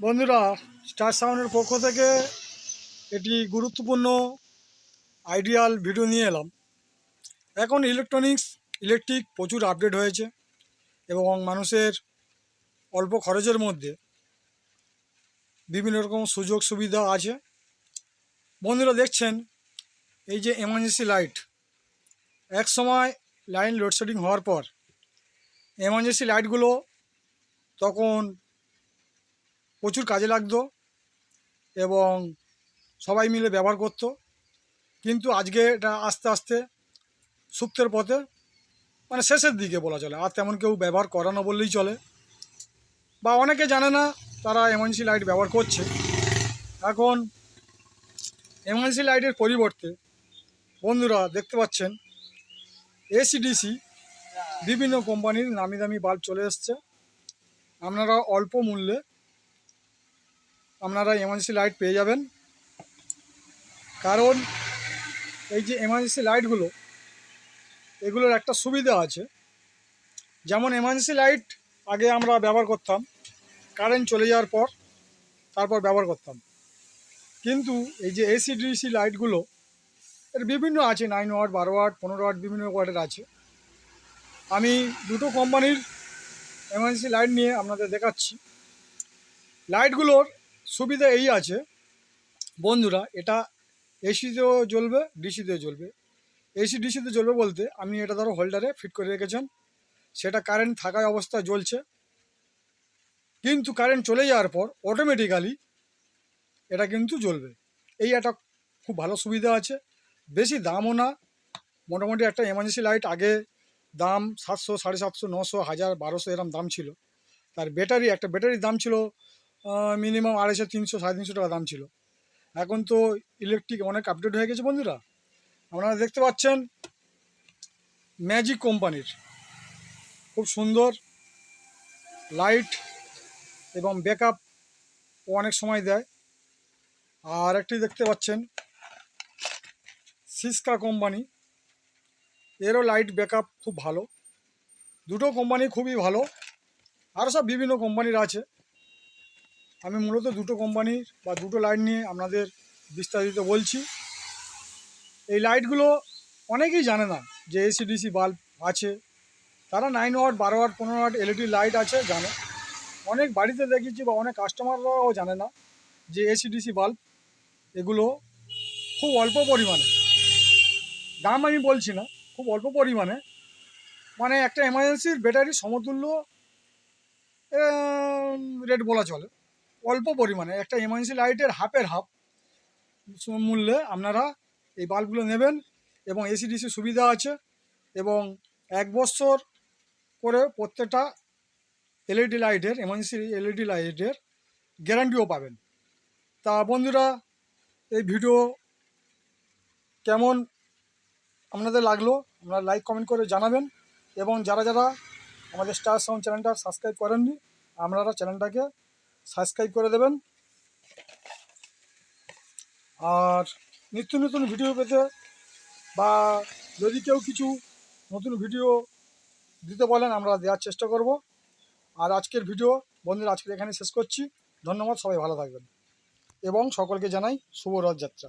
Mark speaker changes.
Speaker 1: বন্ধুরা স্টার সাউন্ডের পক্ষ থেকে এটি গুরুত্বপূর্ণ আইডিয়াল ভিডিও নিয়ে এলাম। এখন ইলেকট্রনিক্স ইলেকট্রিক প্রচুর আপডেট হয়েছে এবং মানুষের অল্প খরচের মধ্যে বিভিন্ন রকম সুযোগ সুবিধা আছে। বন্ধুরা, দেখছেন, এই যে এমার্জেন্সি লাইট এক সময় লাইন লোডশেডিং হওয়ার পর এমার্জেন্সি লাইটগুলো তখন প্রচুর কাজে লাগতো এবং সবাই মিলে ব্যবহার করতো। কিন্তু আজকে এটা আস্তে আস্তে সুপ্তের পথে মানে শেষের দিকে বলা চলে। আর তেমন কেউ ব্যবহার করে না বললেই চলে। বা অনেকে জানে না তারা এমার্জেন্সি লাইট ব্যবহার করছে। এখন এমার্জেন্সি লাইটের পরিবর্তে বন্ধুরা দেখতে পাচ্ছেন এসিডিসি বিভিন্ন কোম্পানির নামি দামি বাল্ব চলে এসছে। আপনারা অল্প মূল্যে আপনারা এমার্জেন্সি লাইট পেয়ে যাবেন। কারণ এই যে এমার্জেন্সি লাইটগুলো এগুলোর একটা সুবিধা আছে। যেমন এমার্জেন্সি লাইট আগে আমরা ব্যবহার করতাম কারেন্ট চলে যাওয়ার পর তারপর ব্যবহার করতাম। কিন্তু এই যে এসি ডিসি লাইটগুলো এর বিভিন্ন আছে নাইন ওয়াট বারো ওয়াট পনেরো ওয়াট বিভিন্ন ওয়াটের আছে। আমি দুটো কোম্পানির এমার্জেন্সি লাইট নিয়ে আপনাদের দেখাচ্ছি। লাইটগুলোর সুবিধা এই আছে। বন্ধুরা, এটা এসিতেও জ্বলবে ডিসিতেও জ্বলবে। এসি ডিসিতে জ্বলবে বলতে আমি এটা ধরো হোল্ডারে ফিট করে রেখেছেন। সেটা কারেন্ট থাকায় অবস্থায় জ্বলছে। কিন্তু কারেন্ট চলে যাওয়ার পর অটোমেটিক্যালি এটা কিন্তু জ্বলবে। এই একটা খুব ভালো সুবিধা আছে। বেশি দামও না। মোটামুটি একটা এমার্জেন্সি লাইট আগে দাম সাতশো, সাড়ে সাতশো, নশো, হাজার, বারোশো এরম দাম ছিল। তার ব্যাটারি একটা ব্যাটারির দাম ছিল মিনিমাম আড়াইশো, তিনশো, সাড়ে তিনশো টাকা দাম ছিল। এখন তো ইলেকট্রিক অনেক আপডেট হয়ে গেছে বন্ধুরা। আপনারা দেখতে পাচ্ছেন ম্যাজিক কোম্পানির খুব সুন্দর লাইট এবং ব্যাকআপ অনেক সময় দেয়। আর একটি দেখতে পাচ্ছেন সিসকা কোম্পানি এরও লাইট ব্যাকআপ খুব ভালো। দুটো কোম্পানি খুবই ভালো। আরও সব বিভিন্ন কোম্পানির আছে। আমি মূলত দুটো কোম্পানির বা দুটো লাইট নিয়ে আপনাদের বিস্তারিত বলছি। এই লাইটগুলো অনেকেই জানে না যে এসিডিসি বাল্ব আছে। তারা নাইন ওয়াট বারো ওয়াট পনেরো ওয়াট এলইডি লাইট আছে, জানে। অনেক বাড়িতে দেখেছি বা অনেক কাস্টমাররাও জানে না যে এসিডিসি বাল্ব এগুলো খুব অল্প পরিমাণে। দাম আমি বলছি না, খুব অল্প পরিমাণে। মানে একটা এমার্জেন্সির ব্যাটারি সমতুল্য রেট বলা চলে। অল্প পরিমাণে, একটা এমার্জেন্সি লাইটের হাফের হাফ মূল্যে আপনারা এই বাল্বগুলো নেবেন এবং এসিডিসি সুবিধা আছে এবং এক বছর করে প্রত্যেকটা এলইডি লাইটের এমার্জেন্সি এলইডি লাইটের গ্যারান্টিও পাবেন। তা বন্ধুরা, এই ভিডিও কেমন আপনাদের লাগল আপনারা লাইক কমেন্ট করে জানাবেন এবং যারা যারা আমাদের স্টার সাউন্ড চ্যানেলটা সাবস্ক্রাইব করেননি, আপনারা চ্যানেলটাকে সাবস্ক্রাইব করে দেবেন। আর নিত্য নতুন ভিডিও পেতে বা যদি কেউ কিছু নতুন ভিডিও দিতে বলেন, আমরা দেওয়ার চেষ্টা করব। আর আজকের ভিডিও, বন্ধুরা আজকে এখানে শেষ করছি। ধন্যবাদ, সবাই ভালো থাকবেন। এবং সকলকে জানাই শুভ রথযাত্রা।